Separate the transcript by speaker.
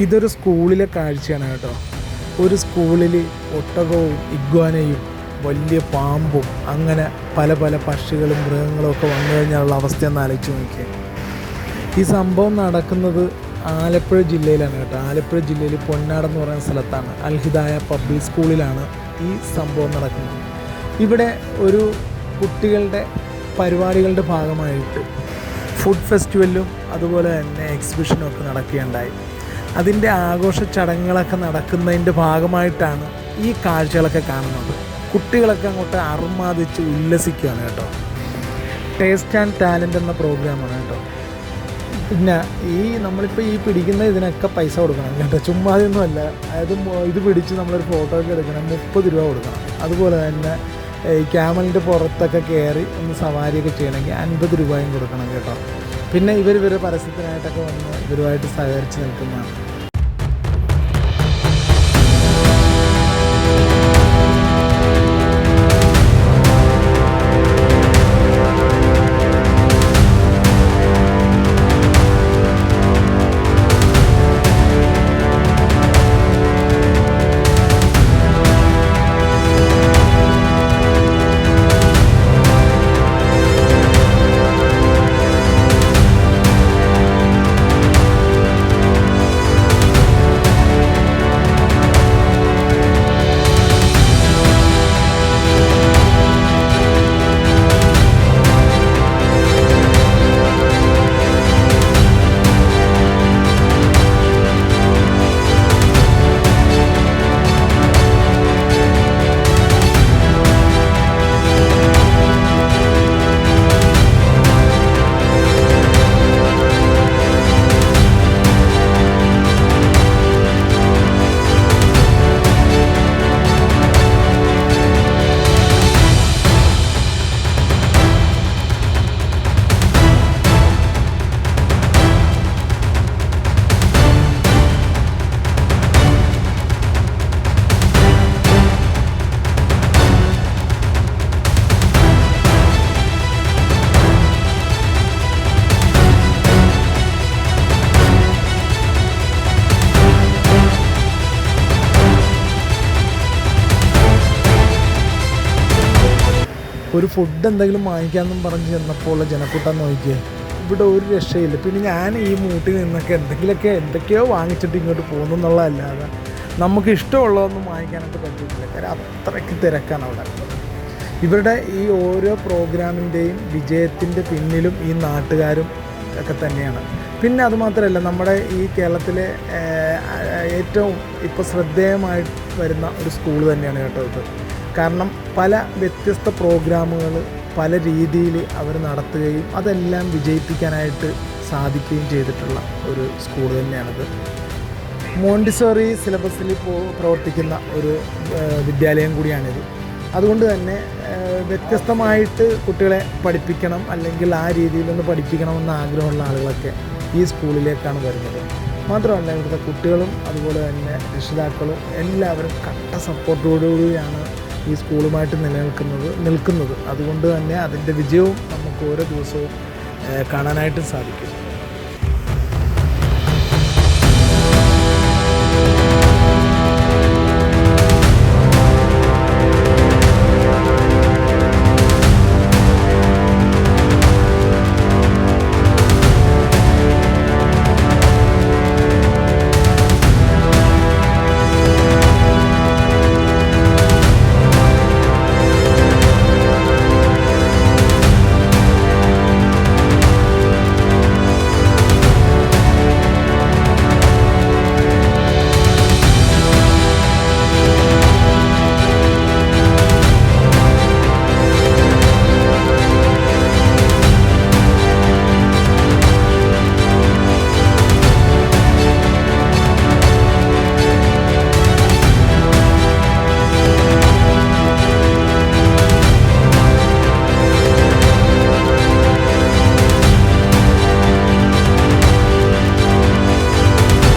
Speaker 1: ഇതൊരു സ്കൂളിലെ കാഴ്ചയാണ് കേട്ടോ. ഒരു സ്കൂളിൽ ഒട്ടകവും ഇഗ്വാനയും വലിയ പാമ്പും അങ്ങനെ പല പല പക്ഷികളും മൃഗങ്ങളും ഒക്കെ വന്നു കഴിഞ്ഞാലുള്ള അവസ്ഥ ഒന്ന് ആലോചിച്ച് നോക്കിയേ. ഈ സംഭവം നടക്കുന്നത് ആലപ്പുഴ ജില്ലയിലാണ് കേട്ടോ. ആലപ്പുഴ ജില്ലയിൽ പൊന്നാട് എന്ന് പറയുന്ന സ്ഥലത്താണ്. അൽഹിദായ പബ്ലിക് സ്കൂളിലാണ് ഈ സംഭവം നടക്കുന്നത്. ഇവിടെ ഒരു കുട്ടികളുടെ പരിപാടികളുടെ ഭാഗമായിട്ട് ഫുഡ് ഫെസ്റ്റിവലും അതുപോലെ തന്നെ എക്സിബിഷനും ഒക്കെ നടക്കുകയുണ്ടായി. അതിന്റെ ആഘോഷ ചടങ്ങുകളൊക്കെ നടക്കുന്നതിന്റെ ഭാഗമായിട്ടാണ് ഈ കാഴ്ചകളൊക്കെ കാണുന്നത്. കുട്ടികളൊക്കെ അങ്ങോട്ട് അറുമാദിച്ച് ഉല്ലസിക്കുകയാണ് കേട്ടോ. ടേസ്റ്റ് ആൻഡ് ടാലന്റ് എന്ന പ്രോഗ്രാമാണ് കേട്ടോ. പിന്നെ ഈ നമ്മളിപ്പോൾ ഈ പിടിക്കുന്ന ഇതിനൊക്കെ പൈസ കൊടുക്കണം കേട്ടോ. ചുമ്മാ അതൊന്നുമല്ല അതായത് ഇത് പിടിച്ച് നമ്മളൊരു ഫോട്ടോ ഒക്കെ എടുക്കണം. മുപ്പത് രൂപ കൊടുക്കണം. അതുപോലെ തന്നെ ഈ ക്യാമലിന്റെ പുറത്തൊക്കെ കയറി ഒന്ന് സവാരിയൊക്കെ ചെയ്യണമെങ്കിൽ അൻപത് രൂപയും കൊടുക്കണം കേട്ടോ. പിന്നെ ഇവർ ഇവരുടെ പരസ്യത്തിനായിട്ടൊക്കെ വന്ന് ഇവരുമായിട്ട് സഹകരിച്ച് നിൽക്കുന്നതാണ് ഒരു ഫുഡ് എന്തെങ്കിലും വാങ്ങിക്കാമെന്നും പറഞ്ഞ് ചെന്നപ്പോൾ ഉള്ള ജനക്കൂട്ടം നോക്കിയേ. ഇവിടെ ഒരു രക്ഷയില്ല. പിന്നെ ഞാൻ ഈ മൂട്ടിൽ നിന്നൊക്കെ എന്തെങ്കിലുമൊക്കെ എന്തൊക്കെയോ വാങ്ങിച്ചിട്ട് ഇങ്ങോട്ട് പോകുന്നു എന്നുള്ളതല്ലാതെ നമുക്ക് ഇഷ്ടമുള്ളതൊന്നും വാങ്ങിക്കാനൊക്കെ പറ്റിയിട്ടില്ല. കാര്യം അത്രയ്ക്ക് തിരക്കാണ് അവിടെ. ഇവരുടെ ഈ ഓരോ പ്രോഗ്രാമിന്റെയും വിജയത്തിന്റെ പിന്നിലും ഈ നാട്ടുകാരും ഒക്കെ തന്നെയാണ്. പിന്നെ അതുമാത്രമല്ല നമ്മുടെ ഈ കേരളത്തിലെ ഏറ്റവും ഇപ്പോൾ ശ്രദ്ധേയമായി വരുന്ന ഒരു സ്കൂൾ തന്നെയാണ് കേട്ടോ ഇത്. കാരണം പല വ്യത്യസ്ത പ്രോഗ്രാമുകൾ പല രീതിയിൽ അവർ നടത്തുകയും അതെല്ലാം വിജയിപ്പിക്കാനായിട്ട് സാധിക്കുകയും ചെയ്തിട്ടുള്ള ഒരു സ്കൂൾ തന്നെയാണിത്. മോണ്ടിസോറി സിലബസിൽ പ്രവർത്തിക്കുന്ന ഒരു വിദ്യാലയം കൂടിയാണിത്. അതുകൊണ്ട് തന്നെ വ്യത്യസ്തമായിട്ട് കുട്ടികളെ പഠിപ്പിക്കണം അല്ലെങ്കിൽ ആ രീതിയിലൊന്ന് പഠിപ്പിക്കണമെന്ന് ആഗ്രഹമുള്ള ആളുകളൊക്കെ ഈ സ്കൂളിലേക്കാണ് വരുന്നത്. മാത്രമല്ല ഇവിടുത്തെ കുട്ടികളും അതുപോലെ തന്നെ രക്ഷിതാക്കളും എല്ലാവരും കട്ട സപ്പോർട്ടോടുകൂടിയാണ് ഈ സ്കൂളുമായിട്ട് നിലനിൽക്കുന്നത് നിൽക്കുന്നത്. അതുകൊണ്ട് തന്നെ അതിന്റെ വിജയവും നമുക്ക് ഓരോ ദിവസവും കാണാനായിട്ടും സാധിക്കും.